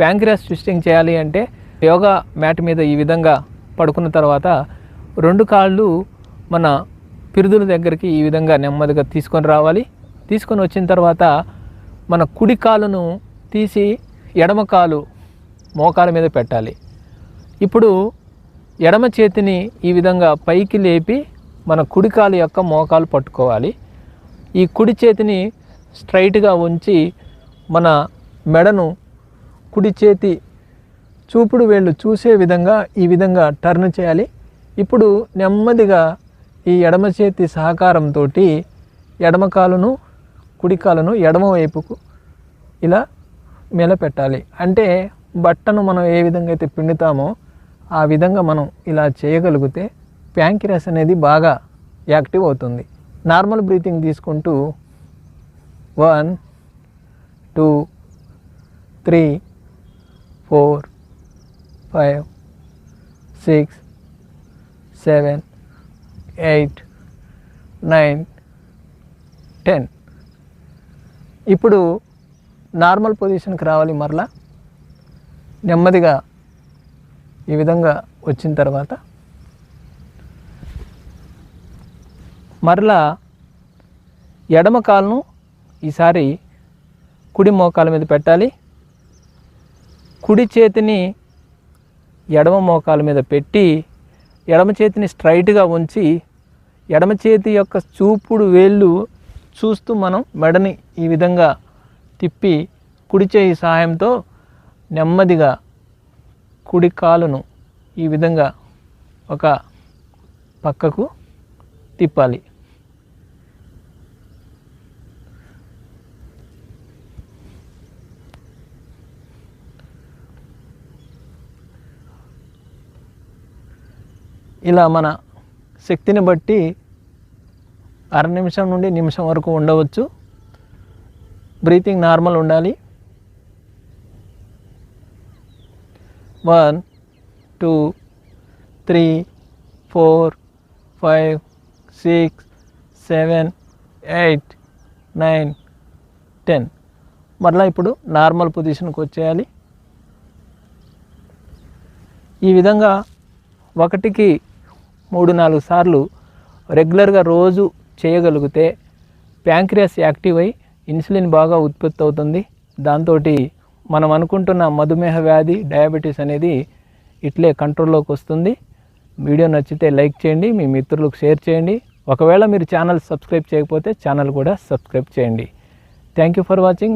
Pancreas twisting చేయాలి అంటే yoga mat మీద ఈ విధంగా పడుకున్న తర్వాత రెండు కాళ్ళు మన పిరుదుల దగ్గరికి ఈ విధంగా నెమ్మదిగా తీసుకొని రావాలి. తీసుకొని వచ్చిన తర్వాత మన కుడి కాలును తీసి ఎడమ కాలు మోకాల మీద పెట్టాలి. ఇప్పుడు ఎడమ చేతిని ఈ విధంగా పైకి లేపి మన కుడి కాలు యొక్క మోకాలు పట్టుకోవాలి. ఈ కుడి చేతిని స్ట్రైట్గా ఉంచి మన మెడను కుడి చేతి చూపుడు వేళ్ళు చూసే విధంగా ఈ విధంగా టర్న్ చేయాలి. ఇప్పుడు నెమ్మదిగా ఈ ఎడమ చేతి సహకారంతో ఎడమ కాలును కుడి కాలును ఎడమ వైపుకు ఇలా మెలపెట్టాలి అంటే బట్టను మనం ఏ విధంగా అయితే పిండుతామో ఆ విధంగా మనం ఇలా చేయగలిగితే ప్యాంకిరస్ అనేది బాగా యాక్టివ్ అవుతుంది. నార్మల్ బ్రీతింగ్ తీసుకుంటూ one two three four five six seven eight nine ten. ఇప్పుడు నార్మల్ పొజిషన్కి రావాలి మరలా. నెమ్మదిగా ఈ విధంగా వచ్చిన తర్వాత మరలా ఎడమ కాలును ఈసారి కుడి మోకాల మీద పెట్టాలి. కుడి చేతిని ఎడమ మోకాల మీద పెట్టి ఎడమ చేతిని స్ట్రైట్గా ఉంచి ఎడమ చేతి యొక్క చూపుడు వేళ్ళు చూస్తూ మనం మెడని ఈ విధంగా తిప్పి కుడి చేయి సహాయంతో నెమ్మదిగా కుడి కాలును ఈ విధంగా ఒక పక్కకు తిప్పాలి. ఇలా మన శక్తిని బట్టి అర నిమిషం నుండి నిమిషం వరకు ఉండవచ్చు. బ్రీతింగ్ నార్మల్ ఉండాలి. One two three four five six seven eight nine ten. మరలా ఇప్పుడు నార్మల్ పొజిషన్కి వచ్చేయాలి. ఈ విధంగా ఒకటికి మూడు నాలుగు సార్లు రెగ్యులర్గా రోజు చేయగలిగితే ప్యాంక్రియాస్ యాక్టివ్ అయి ఇన్సులిన్ బాగా ఉత్పత్తి అవుతుంది. దాంతో మనం అనుకుంటున్న మధుమేహ వ్యాధి డయాబెటీస్ అనేది ఇట్లే కంట్రోల్లోకి వస్తుంది. వీడియో నచ్చితే లైక్ చేయండి మీ మిత్రులకు షేర్ చేయండి. ఒకవేళ మీరు ఛానల్ సబ్స్క్రైబ్ చేయకపోతే ఛానల్ కూడా సబ్స్క్రైబ్ చేయండి. Thank you for watching.